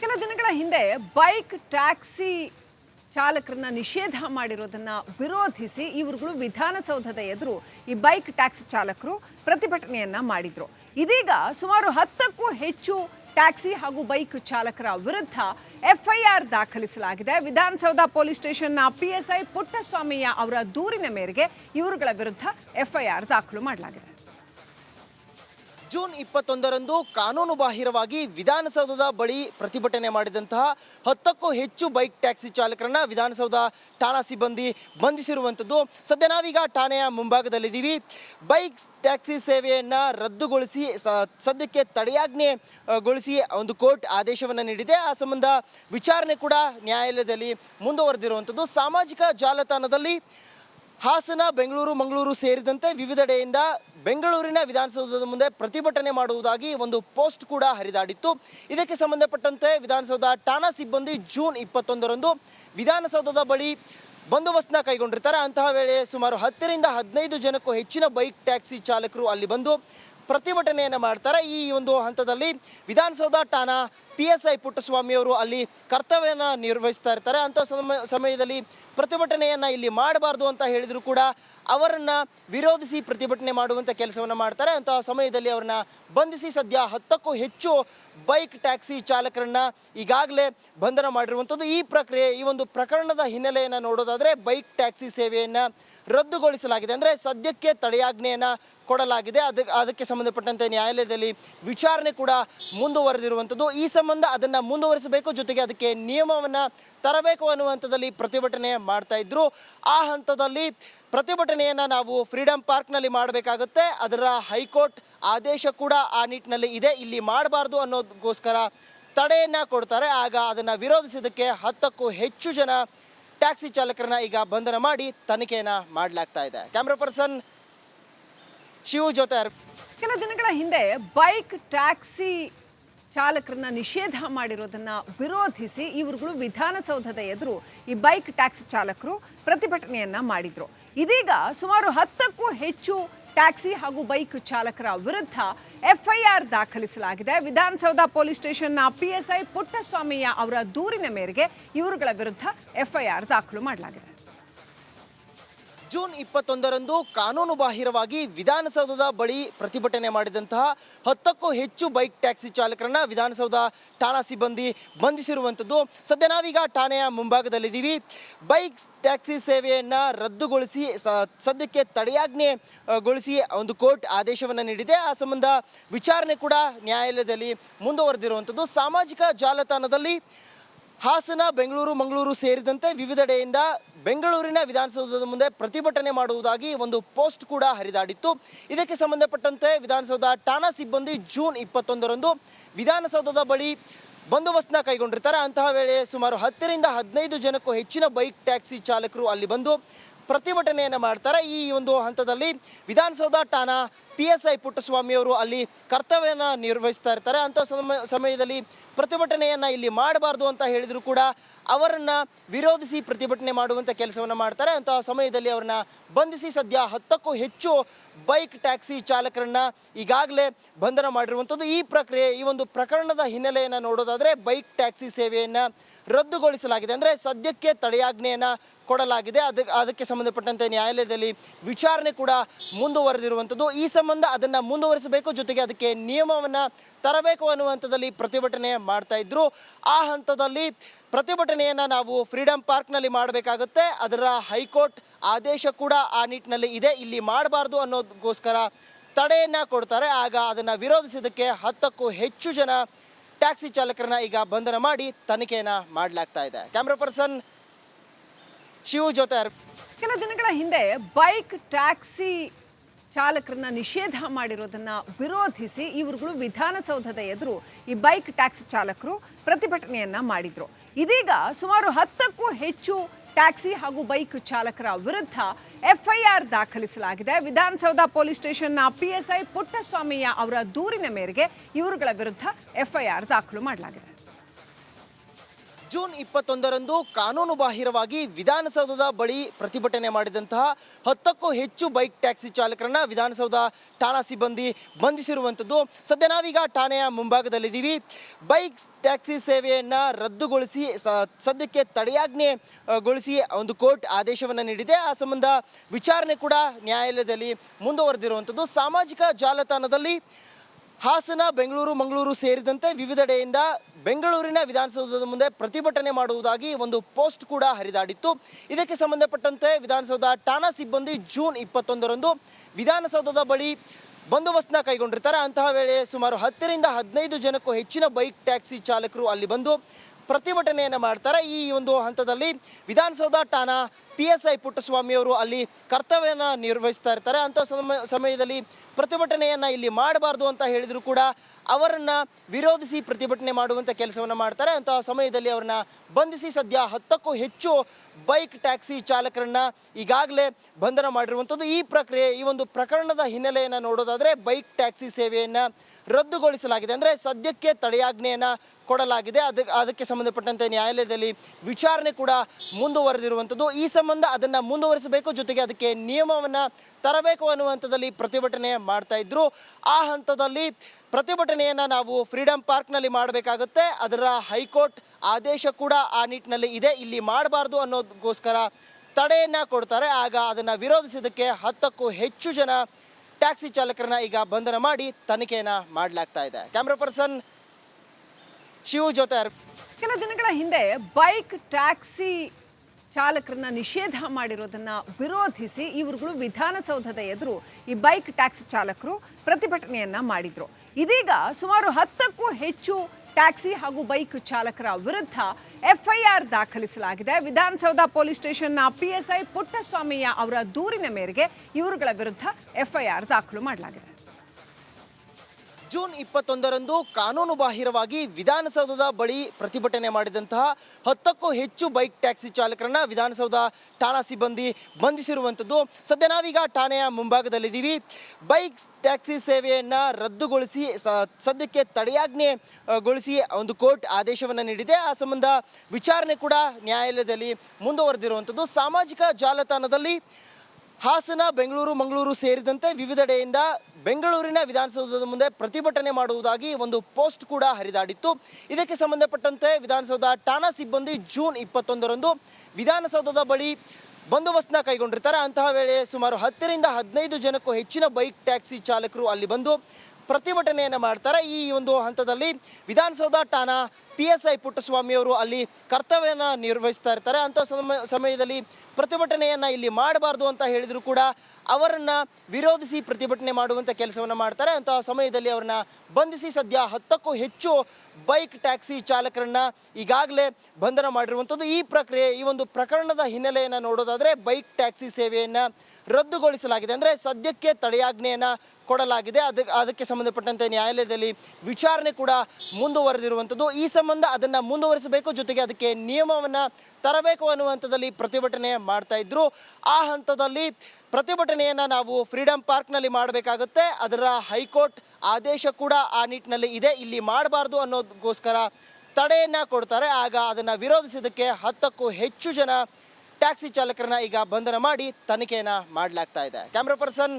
ಕೆಲ ದಿನಗಳ ಹಿಂದೆ ಬೈಕ್ ಟ್ಯಾಕ್ಸಿ ಚಾಲಕರನ್ನ ನಿಷೇಧ ಮಾಡಿರೋದನ್ನ ವಿರೋಧಿಸಿ ಇವರುಗಳು ವಿಧಾನಸೌಧದ ಎದುರು ಈ ಬೈಕ್ ಟ್ಯಾಕ್ಸಿ ಚಾಲಕರು ಪ್ರತಿಭಟನೆಯನ್ನ ಮಾಡಿದ್ರು. ಇದೀಗ ಸುಮಾರು ಹತ್ತಕ್ಕೂ ಹೆಚ್ಚು ಟ್ಯಾಕ್ಸಿ ಹಾಗೂ ಬೈಕ್ ಚಾಲಕರ ವಿರುದ್ಧ ಎಫ್ಐಆರ್ ದಾಖಲಿಸಲಾಗಿದೆ. ವಿಧಾನಸೌಧ ಪೊಲೀಸ್ ಸ್ಟೇಷನ್ನ ಪಿಎಸ್ಐ ಪುಟ್ಟಸ್ವಾಮಿಯ ಅವರ ದೂರಿನ ಮೇರೆಗೆ ಇವರುಗಳ ವಿರುದ್ಧ ಎಫ್ಐಆರ್ ದಾಖಲು ಮಾಡಲಾಗಿದೆ. ಜೂನ್ ಇಪ್ಪತ್ತೊಂದರಂದು ಕಾನೂನು ಬಾಹಿರವಾಗಿ ವಿಧಾನಸೌಧದ ಬಳಿ ಪ್ರತಿಭಟನೆ ಮಾಡಿದಂತಹ ಹತ್ತಕ್ಕೂ ಹೆಚ್ಚು ಬೈಕ್ ಟ್ಯಾಕ್ಸಿ ಚಾಲಕರನ್ನ ವಿಧಾನಸೌಧ ಠಾಣಾ ಸಿಬ್ಬಂದಿ ಬಂಧಿಸಿರುವಂಥದ್ದು. ಸದ್ಯ ನಾವೀಗ ಠಾಣೆಯ ಮುಂಭಾಗದಲ್ಲಿದ್ದೀವಿ. ಬೈಕ್ ಟ್ಯಾಕ್ಸಿ ಸೇವೆಯನ್ನು ರದ್ದುಗೊಳಿಸಿ ಸದ್ಯಕ್ಕೆ ತಡೆಯಾಜ್ಞೆಗೊಳಿಸಿ ಗೊಳಿಸಿ ಒಂದು ಕೋರ್ಟ್ ಆದೇಶವನ್ನು ನೀಡಿದೆ. ಆ ಸಂಬಂಧ ವಿಚಾರಣೆ ಕೂಡ ನ್ಯಾಯಾಲಯದಲ್ಲಿ ಮುಂದುವರೆದಿರುವಂಥದ್ದು. ಸಾಮಾಜಿಕ ಜಾಲತಾಣದಲ್ಲಿ ಹಾಸನ, ಬೆಂಗಳೂರು, ಮಂಗಳೂರು ಸೇರಿದಂತೆ ವಿವಿಧೆಡೆಯಿಂದ ಬೆಂಗಳೂರಿನ ವಿಧಾನಸೌಧದ ಮುಂದೆ ಪ್ರತಿಭಟನೆ ಮಾಡುವುದಾಗಿ ಒಂದು ಪೋಸ್ಟ್ ಕೂಡ ಹರಿದಾಡಿತ್ತು. ಇದಕ್ಕೆ ಸಂಬಂಧಪಟ್ಟಂತೆ ವಿಧಾನಸೌಧ ಠಾಣಾ ಸಿಬ್ಬಂದಿ ಜೂನ್ ಇಪ್ಪತ್ತೊಂದರಂದು ವಿಧಾನಸೌಧದ ಬಳಿ ಬಂದೋಬಸ್ತ್ನ ಕೈಗೊಂಡಿರ್ತಾರೆ. ಅಂತಹ ವೇಳೆ ಸುಮಾರು ಹತ್ತರಿಂದ ಹದಿನೈದು ಜನಕ್ಕೂ ಹೆಚ್ಚಿನ ಬೈಕ್ ಟ್ಯಾಕ್ಸಿ ಚಾಲಕರು ಅಲ್ಲಿ ಬಂದು ಪ್ರತಿಭಟನೆಯನ್ನು ಮಾಡ್ತಾರೆ. ಈ ಒಂದು ಹಂತದಲ್ಲಿ ವಿಧಾನಸೌಧ ಠಾಣಾ ಪಿ ಎಸ್ ಐ ಪುಟ್ಟಸ್ವಾಮಿ ಅವರು ಅಲ್ಲಿ ಕರ್ತವ್ಯನ ನಿರ್ವಹಿಸ್ತಾ ಇರ್ತಾರೆ. ಅಂಥ ಸಮಯ ಸಮಯದಲ್ಲಿ ಪ್ರತಿಭಟನೆಯನ್ನು ಇಲ್ಲಿ ಮಾಡಬಾರ್ದು ಅಂತ ಹೇಳಿದರೂ ಕೂಡ ಅವರನ್ನು ವಿರೋಧಿಸಿ ಪ್ರತಿಭಟನೆ ಮಾಡುವಂಥ ಕೆಲಸವನ್ನು ಮಾಡ್ತಾರೆ. ಅಂತಹ ಸಮಯದಲ್ಲಿ ಅವರನ್ನ ಬಂಧಿಸಿ ಸದ್ಯ ಹತ್ತಕ್ಕೂ ಹೆಚ್ಚು ಬೈಕ್ ಟ್ಯಾಕ್ಸಿ ಚಾಲಕರನ್ನು ಈಗಾಗಲೇ ಬಂಧನ ಮಾಡಿರುವಂಥದ್ದು ಈ ಪ್ರಕ್ರಿಯೆ, ಈ ಒಂದು ಪ್ರಕರಣದ ಹಿನ್ನೆಲೆಯನ್ನು ನೋಡೋದಾದರೆ ಬೈಕ್ ಟ್ಯಾಕ್ಸಿ ಸೇವೆಯನ್ನು ರದ್ದುಗೊಳಿಸಲಾಗಿದೆ. ಅಂದರೆ ಸದ್ಯಕ್ಕೆ ತಡೆಯಾಜ್ಞೆಯನ್ನು ಕೊಡಲಾಗಿದೆ. ಅದಕ್ಕೆ ಅದಕ್ಕೆ ಸಂಬಂಧಪಟ್ಟಂತೆ ನ್ಯಾಯಾಲಯದಲ್ಲಿ ವಿಚಾರಣೆ ಕೂಡ ಮುಂದುವರೆದಿರುವಂಥದ್ದು ಈ ಸಂಬಂಧ ಅದನ್ನು ಮುಂದುವರಿಸಬೇಕು. ಜೊತೆಗೆ ಅದಕ್ಕೆ ನಿಯಮವನ್ನು ತರಬೇಕು ಅನ್ನುವಂಥದ್ದಲ್ಲಿ ಪ್ರತಿಭಟನೆ ಮಾಡ್ತಾ ಇದ್ರು. ಆ ಹಂತದಲ್ಲಿ ಪ್ರತಿಭಟನೆಯನ್ನು ನಾವು ಫ್ರೀಡಂ ಪಾರ್ಕ್ನಲ್ಲಿ ಮಾಡಬೇಕಾಗುತ್ತೆ. ಅದರ ಹೈಕೋರ್ಟ್ ಆದೇಶ ಕೂಡ ಆ ನಿಟ್ಟಿನಲ್ಲಿ ಇದೆ. ಇಲ್ಲಿ ಮಾಡಬಾರ್ದು ಅನ್ನೋದಕ್ಕೋಸ್ಕರ ತಡೆಯನ್ನು ಕೊಡ್ತಾರೆ. ಆಗ ಅದನ್ನು ವಿರೋಧಿಸೋದಕ್ಕೆ ಹತ್ತಕ್ಕೂ ಹೆಚ್ಚು ಜನ ಟ್ಯಾಕ್ಸಿ ಚಾಲಕರನ್ನ ಈಗ ಬಂಧನ ಮಾಡಿ ತನಿಖೆಯನ್ನು ಮಾಡಲಾಗ್ತಾ ಇದೆ. ಕ್ಯಾಮ್ರಾ ಪರ್ಸನ್ ಶಿವು ಜೊತೆ ಕೆಲ ದಿನಗಳ ಹಿಂದೆ ಬೈಕ್ ಟ್ಯಾಕ್ಸಿ ಚಾಲಕರನ್ನ ನಿಷೇಧ ಮಾಡಿರೋದನ್ನ ವಿರೋಧಿಸಿ ಇವರುಗಳು ವಿಧಾನಸೌಧದ ಎದುರು ಈ ಬೈಕ್ ಟ್ಯಾಕ್ಸಿ ಚಾಲಕರು ಪ್ರತಿಭಟನೆಯನ್ನ ಮಾಡಿದ್ರು. ಇದೀಗ ಸುಮಾರು ಹತ್ತಕ್ಕೂ ಹೆಚ್ಚು ಟ್ಯಾಕ್ಸಿ ಹಾಗೂ ಬೈಕ್ ಚಾಲಕರ ವಿರುದ್ಧ ಎಫ್ಐಆರ್ ದಾಖಲಿಸಲಾಗಿದೆ. ವಿಧಾನಸೌಧ ಪೊಲೀಸ್ ಸ್ಟೇಷನ್ನ ಪಿಎಸ್ಐ ಪುಟ್ಟಸ್ವಾಮಿಯ ಅವರ ದೂರಿನ ಮೇರೆಗೆ ಇವರುಗಳ ವಿರುದ್ಧ ಎಫ್ಐಆರ್ ದಾಖಲು ಮಾಡಲಾಗಿದೆ. ಜೂನ್ ಇಪ್ಪತ್ತೊಂದರಂದು ಕಾನೂನು ಬಾಹಿರವಾಗಿ ವಿಧಾನಸೌಧದ ಬಳಿ ಪ್ರತಿಭಟನೆ ಮಾಡಿದಂತಹ ಹತ್ತಕ್ಕೂ ಹೆಚ್ಚು ಬೈಕ್ ಟ್ಯಾಕ್ಸಿ ಚಾಲಕರನ್ನ ವಿಧಾನಸೌಧ ಠಾಣಾ ಸಿಬ್ಬಂದಿ ಬಂಧಿಸಿರುವಂಥದ್ದು. ಸದ್ಯ ನಾವೀಗ ಠಾಣೆಯ ಮುಂಭಾಗದಲ್ಲಿದ್ದೀವಿ. ಬೈಕ್ ಟ್ಯಾಕ್ಸಿ ಸೇವೆಯನ್ನು ರದ್ದುಗೊಳಿಸಿ ಸದ್ಯಕ್ಕೆ ತಡೆಯಾಜ್ಞೆಗೊಳಿಸಿ ಗೊಳಿಸಿ ಒಂದು ಕೋರ್ಟ್ ಆದೇಶವನ್ನು ನೀಡಿದೆ. ಆ ಸಂಬಂಧ ವಿಚಾರಣೆ ಕೂಡ ನ್ಯಾಯಾಲಯದಲ್ಲಿ ಮುಂದುವರೆದಿರುವಂಥದ್ದು. ಸಾಮಾಜಿಕ ಜಾಲತಾಣದಲ್ಲಿ ಹಾಸನ, ಬೆಂಗಳೂರು, ಮಂಗಳೂರು ಸೇರಿದಂತೆ ವಿವಿಧೆಡೆಯಿಂದ ಬೆಂಗಳೂರಿನ ವಿಧಾನಸೌಧದ ಮುಂದೆ ಪ್ರತಿಭಟನೆ ಮಾಡುವುದಾಗಿ ಒಂದು ಪೋಸ್ಟ್ ಕೂಡ ಹರಿದಾಡಿತ್ತು. ಇದಕ್ಕೆ ಸಂಬಂಧಪಟ್ಟಂತೆ ವಿಧಾನಸೌಧ ಠಾಣಾ ಸಿಬ್ಬಂದಿ ಜೂನ್ ಇಪ್ಪತ್ತೊಂದರಂದು ವಿಧಾನಸೌಧದ ಬಳಿ ಬಂದೋಬಸ್ತ್ನ ಕೈಗೊಂಡಿರ್ತಾರೆ. ಅಂತಹ ವೇಳೆ ಸುಮಾರು ಹತ್ತರಿಂದ ಹದಿನೈದು ಜನಕ್ಕೂ ಹೆಚ್ಚಿನ ಬೈಕ್ ಟ್ಯಾಕ್ಸಿ ಚಾಲಕರು ಅಲ್ಲಿ ಬಂದು ಪ್ರತಿಭಟನೆಯನ್ನು ಮಾಡ್ತಾರೆ. ಈ ಒಂದು ಹಂತದಲ್ಲಿ ವಿಧಾನಸೌಧ ಠಾಣಾ ಪಿ ಎಸ್ ಐ ಪುಟ್ಟಸ್ವಾಮಿ ಅವರು ಅಲ್ಲಿ ಕರ್ತವ್ಯನ ನಿರ್ವಹಿಸ್ತಾ ಇರ್ತಾರೆ. ಅಂಥ ಸಮಯ ಸಮಯದಲ್ಲಿ ಪ್ರತಿಭಟನೆಯನ್ನು ಇಲ್ಲಿ ಮಾಡಬಾರ್ದು ಅಂತ ಹೇಳಿದ್ರು ಕೂಡ ಅವರನ್ನ ವಿರೋಧಿಸಿ ಪ್ರತಿಭಟನೆ ಮಾಡುವಂಥ ಕೆಲಸವನ್ನು ಮಾಡ್ತಾರೆ. ಅಂತಹ ಸಮಯದಲ್ಲಿ ಅವರನ್ನ ಬಂಧಿಸಿ ಸದ್ಯ ಹತ್ತಕ್ಕೂ ಹೆಚ್ಚು ಬೈಕ್ ಟ್ಯಾಕ್ಸಿ ಚಾಲಕರನ್ನ ಈಗಾಗಲೇ ಬಂಧನ ಮಾಡಿರುವಂಥದ್ದು. ಈ ಪ್ರಕ್ರಿಯೆ, ಈ ಒಂದು ಪ್ರಕರಣದ ಹಿನ್ನೆಲೆಯನ್ನು ನೋಡೋದಾದರೆ ಬೈಕ್ ಟ್ಯಾಕ್ಸಿ ಸೇವೆಯನ್ನು ರದ್ದುಗೊಳಿಸಲಾಗಿದೆ. ಅಂದರೆ ಸದ್ಯಕ್ಕೆ ತಡೆಯಾಜ್ಞೆಯನ್ನ ಕೊಡಲಾಗಿದೆ. ಅದಕ್ಕೆ ಅದಕ್ಕೆ ಸಂಬಂಧಪಟ್ಟಂತೆ ನ್ಯಾಯಾಲಯದಲ್ಲಿ ವಿಚಾರಣೆ ಕೂಡ ಮುಂದುವರೆದಿರುವಂಥದ್ದು. ಈ ಸಂಬಂಧ ಅದನ್ನು ಮುಂದುವರಿಸಬೇಕು. ಜೊತೆಗೆ ಅದಕ್ಕೆ ನಿಯಮವನ್ನು ತರಬೇಕು ಅನ್ನುವಂಥದ್ದಲ್ಲಿ ಪ್ರತಿಭಟನೆ ಮಾಡ್ತಾ ಇದ್ರು. ಆ ಹಂತದಲ್ಲಿ ಪ್ರತಿಭಟನೆಯನ್ನು ನಾವು ಫ್ರೀಡಂ ಪಾರ್ಕ್ನಲ್ಲಿ ಮಾಡಬೇಕಾಗುತ್ತೆ. ಅದರ ಹೈಕೋರ್ಟ್ ಆದೇಶ ಕೂಡ ಆ ನಿಟ್ಟಿನಲ್ಲಿ ಇದೆ. ಇಲ್ಲಿ ಮಾಡಬಾರ್ದು ಅನ್ನೋದಕ್ಕೋಸ್ಕರ ತಡೆಯನ್ನು ಕೊಡ್ತಾರೆ. ಆಗ ಅದನ್ನು ವಿರೋಧಿಸೋದಕ್ಕೆ ಹತ್ತಕ್ಕೂ ಹೆಚ್ಚು ಜನ ಟ್ಯಾಕ್ಸಿ ಚಾಲಕರನ್ನ ಈಗ ಬಂಧನ ಮಾಡಿ ತನಿಖೆಯನ್ನು ಮಾಡಲಾಗ್ತಾ ಇದೆ. ಕ್ಯಾಮ್ರಾ ಪರ್ಸನ್ ಶಿವ ಜೊತೆ ಕೆಲ ದಿನಗಳ ಹಿಂದೆ ಬೈಕ್ ಟ್ಯಾಕ್ಸಿ ಚಾಲಕರನ್ನ ನಿಷೇಧ ಮಾಡಿರೋದನ್ನ ವಿರೋಧಿಸಿ ಇವರುಗಳು ವಿಧಾನಸೌಧದ ಎದುರು ಈ ಬೈಕ್ ಟ್ಯಾಕ್ಸಿ ಚಾಲಕರು ಪ್ರತಿಭಟನೆಯನ್ನ ಮಾಡಿದ್ರು. ಇದೀಗ ಸುಮಾರು ಹತ್ತಕ್ಕೂ ಹೆಚ್ಚು ಟ್ಯಾಕ್ಸಿ ಹಾಗೂ ಬೈಕ್ ಚಾಲಕರ ವಿರುದ್ಧ ಎಫ್ಐಆರ್ ದಾಖಲಿಸಲಾಗಿದೆ. ವಿಧಾನಸೌಧ ಪೊಲೀಸ್ ಸ್ಟೇಷನ್ನ ಪಿಎಸ್ಐ ಪುಟ್ಟಸ್ವಾಮಿಯ ಅವರ ದೂರಿನ ಮೇರೆಗೆ ಇವರುಗಳ ವಿರುದ್ಧ ಎಫ್ಐಆರ್ ದಾಖಲು ಮಾಡಲಾಗಿದೆ. ಜೂನ್ ಇಪ್ಪತ್ತೊಂದರಂದು ಕಾನೂನು ಬಾಹಿರವಾಗಿ ವಿಧಾನಸೌಧದ ಬಳಿ ಪ್ರತಿಭಟನೆ ಮಾಡಿದಂತಹ ಹತ್ತಕ್ಕೂ ಹೆಚ್ಚು ಬೈಕ್ ಟ್ಯಾಕ್ಸಿ ಚಾಲಕರನ್ನ ವಿಧಾನಸೌಧ ಠಾಣಾ ಸಿಬ್ಬಂದಿ ಬಂಧಿಸಿರುವಂಥದ್ದು. ಸದ್ಯ ನಾವೀಗ ಠಾಣೆಯ ಮುಂಭಾಗದಲ್ಲಿದ್ದೀವಿ. ಬೈಕ್ ಟ್ಯಾಕ್ಸಿ ಸೇವೆಯನ್ನು ರದ್ದುಗೊಳಿಸಿ ಸದ್ಯಕ್ಕೆ ತಡೆಯಾಜ್ಞೆಗೊಳಿಸಿ ಗೊಳಿಸಿ ಒಂದು ಕೋರ್ಟ್ ಆದೇಶವನ್ನು ನೀಡಿದೆ. ಆ ಸಂಬಂಧ ವಿಚಾರಣೆ ಕೂಡ ನ್ಯಾಯಾಲಯದಲ್ಲಿ ಮುಂದುವರೆದಿರುವಂಥದ್ದು. ಸಾಮಾಜಿಕ ಜಾಲತಾಣದಲ್ಲಿ ಹಾಸನ, ಬೆಂಗಳೂರು, ಮಂಗಳೂರು ಸೇರಿದಂತೆ ವಿವಿಧೆಡೆಯಿಂದ ಬೆಂಗಳೂರಿನ ವಿಧಾನಸೌಧದ ಮುಂದೆ ಪ್ರತಿಭಟನೆ ಮಾಡುವುದಾಗಿ ಒಂದು ಪೋಸ್ಟ್ ಕೂಡ ಹರಿದಾಡಿತ್ತು. ಇದಕ್ಕೆ ಸಂಬಂಧಪಟ್ಟಂತೆ ವಿಧಾನಸೌಧ ಠಾಣಾ ಸಿಬ್ಬಂದಿ ಜೂನ್ ಇಪ್ಪತ್ತೊಂದರಂದು ವಿಧಾನಸೌಧದ ಬಳಿ ಬಂದೋಬಸ್ತ್ನ ಕೈಗೊಂಡಿರ್ತಾರೆ. ಅಂತಹ ವೇಳೆ ಸುಮಾರು ಹತ್ತರಿಂದ ಹದಿನೈದು ಜನಕ್ಕೂ ಹೆಚ್ಚಿನ ಬೈಕ್ ಟ್ಯಾಕ್ಸಿ ಚಾಲಕರು ಅಲ್ಲಿ ಬಂದು ಪ್ರತಿಭಟನೆಯನ್ನು ಮಾಡ್ತಾರೆ. ಈ ಒಂದು ಹಂತದಲ್ಲಿ ವಿಧಾನಸೌಧ ಠಾಣಾ ಪಿ ಎಸ್ ಐ ಪುಟ್ಟಸ್ವಾಮಿಯವರು ಅಲ್ಲಿ ಕರ್ತವ್ಯನ ನಿರ್ವಹಿಸ್ತಾ ಇರ್ತಾರೆ. ಅಂಥ ಸಮಯ ಸಮಯದಲ್ಲಿ ಪ್ರತಿಭಟನೆಯನ್ನು ಇಲ್ಲಿ ಮಾಡಬಾರ್ದು ಅಂತ ಹೇಳಿದರೂ ಕೂಡ ಅವರನ್ನು ವಿರೋಧಿಸಿ ಪ್ರತಿಭಟನೆ ಮಾಡುವಂಥ ಕೆಲಸವನ್ನು ಮಾಡ್ತಾರೆ. ಅಂತಹ ಸಮಯದಲ್ಲಿ ಅವರನ್ನ ಬಂಧಿಸಿ ಸದ್ಯ ಹತ್ತಕ್ಕೂ ಹೆಚ್ಚು ಬೈಕ್ ಟ್ಯಾಕ್ಸಿ ಚಾಲಕರನ್ನು ಈಗಾಗಲೇ ಬಂಧನ ಮಾಡಿರುವಂಥದ್ದು ಈ ಪ್ರಕ್ರಿಯೆ, ಈ ಒಂದು ಪ್ರಕರಣದ ಹಿನ್ನೆಲೆಯನ್ನು ನೋಡೋದಾದರೆ ಬೈಕ್ ಟ್ಯಾಕ್ಸಿ ಸೇವೆಯನ್ನು ರದ್ದುಗೊಳಿಸಲಾಗಿದೆ. ಅಂದರೆ ಸದ್ಯಕ್ಕೆ ತಡೆಯಾಜ್ಞೆಯನ್ನು ಕೊಡಲಾಗಿದೆ. ಅದಕ್ಕೆ ಅದಕ್ಕೆ ಸಂಬಂಧಪಟ್ಟಂತೆ ನ್ಯಾಯಾಲಯದಲ್ಲಿ ವಿಚಾರಣೆ ಕೂಡ ಮುಂದುವರೆದಿರುವಂಥದ್ದು ಈ ಸಂಬಂಧ ಅದನ್ನು ಮುಂದುವರಿಸಬೇಕು. ಜೊತೆಗೆ ಅದಕ್ಕೆ ನಿಯಮವನ್ನು ತರಬೇಕು ಅನ್ನುವಂಥದ್ದಲ್ಲಿ ಪ್ರತಿಭಟನೆ ಮಾಡ್ತಾ ಇದ್ರು. ಆ ಹಂತದಲ್ಲಿ ಪ್ರತಿಭಟನೆಯನ್ನು ನಾವು ಫ್ರೀಡಂ ಪಾರ್ಕ್ನಲ್ಲಿ ಮಾಡಬೇಕಾಗುತ್ತೆ. ಅದರ ಹೈಕೋರ್ಟ್ ಆದೇಶ ಕೂಡ ಆ ನಿಟ್ಟಿನಲ್ಲಿ ಇದೆ. ಇಲ್ಲಿ ಮಾಡಬಾರ್ದು ಅನ್ನೋದಕ್ಕೋಸ್ಕರ ತಡೆಯನ್ನು ಕೊಡ್ತಾರೆ. ಆಗ ಅದನ್ನು ವಿರೋಧಿಸೋದಕ್ಕೆ ಹತ್ತಕ್ಕೂ ಹೆಚ್ಚು ಜನ ಟ್ಯಾಕ್ಸಿ ಚಾಲಕರನ್ನ ಈಗ ಬಂಧನ ಮಾಡಿ ತನಿಖೆಯನ್ನು ಮಾಡಲಾಗ್ತಾ ಇದೆ. ಕ್ಯಾಮ್ರಾ ಪರ್ಸನ್ ಶಿವ ಜೊತೆ ಕೆಲ ದಿನಗಳ ಹಿಂದೆ ಬೈಕ್ ಟ್ಯಾಕ್ಸಿ ಚಾಲಕರನ್ನ ನಿಷೇಧ ಮಾಡಿರೋದನ್ನ ವಿರೋಧಿಸಿ ಇವರುಗಳು ವಿಧಾನಸೌಧದ ಎದುರು ಈ ಬೈಕ್ ಟ್ಯಾಕ್ಸಿ ಚಾಲಕರು ಪ್ರತಿಭಟನೆಯನ್ನ ಮಾಡಿದ್ರು. ಇದೀಗ ಸುಮಾರು ಹತ್ತಕ್ಕೂ ಹೆಚ್ಚು ಟ್ಯಾಕ್ಸಿ ಹಾಗೂ ಬೈಕ್ ಚಾಲಕರ ವಿರುದ್ಧ ಎಫ್ಐಆರ್ ದಾಖಲಿಸಲಾಗಿದೆ. ವಿಧಾನಸೌಧ ಪೊಲೀಸ್ ಸ್ಟೇಷನ್ನ ಪಿಎಸ್ಐ ಪುಟ್ಟಸ್ವಾಮಿಯ ಅವರ ದೂರಿನ ಮೇರೆಗೆ ಇವರುಗಳ ವಿರುದ್ಧ ಎಫ್ಐಆರ್ ದಾಖಲು ಮಾಡಲಾಗಿದೆ. ಜೂನ್ ಇಪ್ಪತ್ತೊಂದರಂದು ಕಾನೂನು ಬಾಹಿರವಾಗಿ ವಿಧಾನಸೌಧದ ಬಳಿ ಪ್ರತಿಭಟನೆ ಮಾಡಿದಂತಹ ಹತ್ತಕ್ಕೂ ಹೆಚ್ಚು ಬೈಕ್ ಟ್ಯಾಕ್ಸಿ ಚಾಲಕರನ್ನ ವಿಧಾನಸೌಧ ಠಾಣಾ ಸಿಬ್ಬಂದಿ ಬಂಧಿಸಿರುವಂಥದ್ದು. ಸದ್ಯ ನಾವೀಗ ಠಾಣೆಯ ಮುಂಭಾಗದಲ್ಲಿದ್ದೀವಿ. ಬೈಕ್ ಟ್ಯಾಕ್ಸಿ ಸೇವೆಯನ್ನು ರದ್ದುಗೊಳಿಸಿ ಸದ್ಯಕ್ಕೆ ತಡೆಯಾಜ್ಞೆಗೊಳಿಸಿ ಗೊಳಿಸಿ ಒಂದು ಕೋರ್ಟ್ ಆದೇಶವನ್ನು ನೀಡಿದೆ. ಆ ಸಂಬಂಧ ವಿಚಾರಣೆ ಕೂಡ ನ್ಯಾಯಾಲಯದಲ್ಲಿ ಮುಂದುವರೆದಿರುವಂಥದ್ದು. ಸಾಮಾಜಿಕ ಜಾಲತಾಣದಲ್ಲಿ ಹಾಸನ, ಬೆಂಗಳೂರು, ಮಂಗಳೂರು ಸೇರಿದಂತೆ ವಿವಿಧೆಡೆಯಿಂದ ಬೆಂಗಳೂರಿನ ವಿಧಾನಸೌಧದ ಮುಂದೆ ಪ್ರತಿಭಟನೆ ಮಾಡುವುದಾಗಿ ಒಂದು ಪೋಸ್ಟ್ ಕೂಡ ಹರಿದಾಡಿತ್ತು. ಇದಕ್ಕೆ ಸಂಬಂಧಪಟ್ಟಂತೆ ವಿಧಾನಸೌಧ ಠಾಣಾ ಸಿಬ್ಬಂದಿ ಜೂನ್ ಇಪ್ಪತ್ತೊಂದರಂದು ವಿಧಾನಸೌಧದ ಬಳಿ ಬಂದೋಬಸ್ತ್ನ ಕೈಗೊಂಡಿರ್ತಾರೆ. ಅಂತಹ ವೇಳೆ ಸುಮಾರು ಹತ್ತರಿಂದ ಹದಿನೈದು ಜನಕ್ಕೂ ಹೆಚ್ಚಿನ ಬೈಕ್ ಟ್ಯಾಕ್ಸಿ ಚಾಲಕರು ಅಲ್ಲಿ ಬಂದು ಪ್ರತಿಭಟನೆಯನ್ನು ಮಾಡ್ತಾರೆ. ಈ ಒಂದು ಹಂತದಲ್ಲಿ ವಿಧಾನಸೌಧ ಠಾಣಾ ಪಿ ಎಸ್ ಐ ಪುಟ್ಟಸ್ವಾಮಿ ಅವರು ಅಲ್ಲಿ ಕರ್ತವ್ಯನ ನಿರ್ವಹಿಸ್ತಾ ಇರ್ತಾರೆ. ಅಂಥ ಸಮಯ ಸಮಯದಲ್ಲಿ ಪ್ರತಿಭಟನೆಯನ್ನು ಇಲ್ಲಿ ಮಾಡಬಾರ್ದು ಅಂತ ಹೇಳಿದ್ರು ಕೂಡ ಅವರನ್ನ ವಿರೋಧಿಸಿ ಪ್ರತಿಭಟನೆ ಮಾಡುವಂಥ ಕೆಲಸವನ್ನು ಮಾಡ್ತಾರೆ. ಅಂತಹ ಸಮಯದಲ್ಲಿ ಅವರನ್ನ ಬಂಧಿಸಿ ಸದ್ಯ ಹತ್ತಕ್ಕೂ ಹೆಚ್ಚು ಬೈಕ್ ಟ್ಯಾಕ್ಸಿ ಚಾಲಕರನ್ನ ಈಗಾಗಲೇ ಬಂಧನ ಮಾಡಿರುವಂಥದ್ದು. ಈ ಪ್ರಕ್ರಿಯೆ, ಈ ಒಂದು ಪ್ರಕರಣದ ಹಿನ್ನೆಲೆಯನ್ನು ನೋಡೋದಾದರೆ ಬೈಕ್ ಟ್ಯಾಕ್ಸಿ ಸೇವೆಯನ್ನು ರದ್ದುಗೊಳಿಸಲಾಗಿದೆ. ಅಂದರೆ ಸದ್ಯಕ್ಕೆ ತಡೆಯಾಜ್ಞೆಯನ್ನ ಕೊಡಲಾಗಿದೆ. ಅದಕ್ಕೆ ಅದಕ್ಕೆ ಸಂಬಂಧಪಟ್ಟಂತೆ ನ್ಯಾಯಾಲಯದಲ್ಲಿ ವಿಚಾರಣೆ ಕೂಡ ಮುಂದುವರೆದಿರುವಂಥದ್ದು. ಈ ಸಂಬಂಧ ಅದನ್ನು ಮುಂದುವರಿಸಬೇಕು. ಜೊತೆಗೆ ಅದಕ್ಕೆ ನಿಯಮವನ್ನು ತರಬೇಕು ಅನ್ನುವಂಥದ್ದಲ್ಲಿ ಪ್ರತಿಭಟನೆ ಮಾಡ್ತಾ ಇದ್ರು. ಆ ಹಂತದಲ್ಲಿ ಪ್ರತಿಭಟನೆಯನ್ನು ನಾವು ಫ್ರೀಡಂ ಪಾರ್ಕ್ನಲ್ಲಿ ಮಾಡಬೇಕಾಗುತ್ತೆ. ಅದರ ಹೈಕೋರ್ಟ್ ಆದೇಶ ಕೂಡ ಆ ನಿಟ್ಟಿನಲ್ಲಿ ಇದೆ. ಇಲ್ಲಿ ಮಾಡಬಾರ್ದು ಅನ್ನೋದಕ್ಕೋಸ್ಕರ ತಡೆಯನ್ನು ಕೊಡ್ತಾರೆ. ಆಗ ಅದನ್ನು ವಿರೋಧಿಸೋದಕ್ಕೆ ಹತ್ತಕ್ಕೂ ಹೆಚ್ಚು ಜನ ಟ್ಯಾಕ್ಸಿ ಚಾಲಕರನ್ನ ಈಗ ಬಂಧನ ಮಾಡಿ ತನಿಖೆಯನ್ನು ಮಾಡಲಾಗ್ತಾ ಇದೆ. Camera person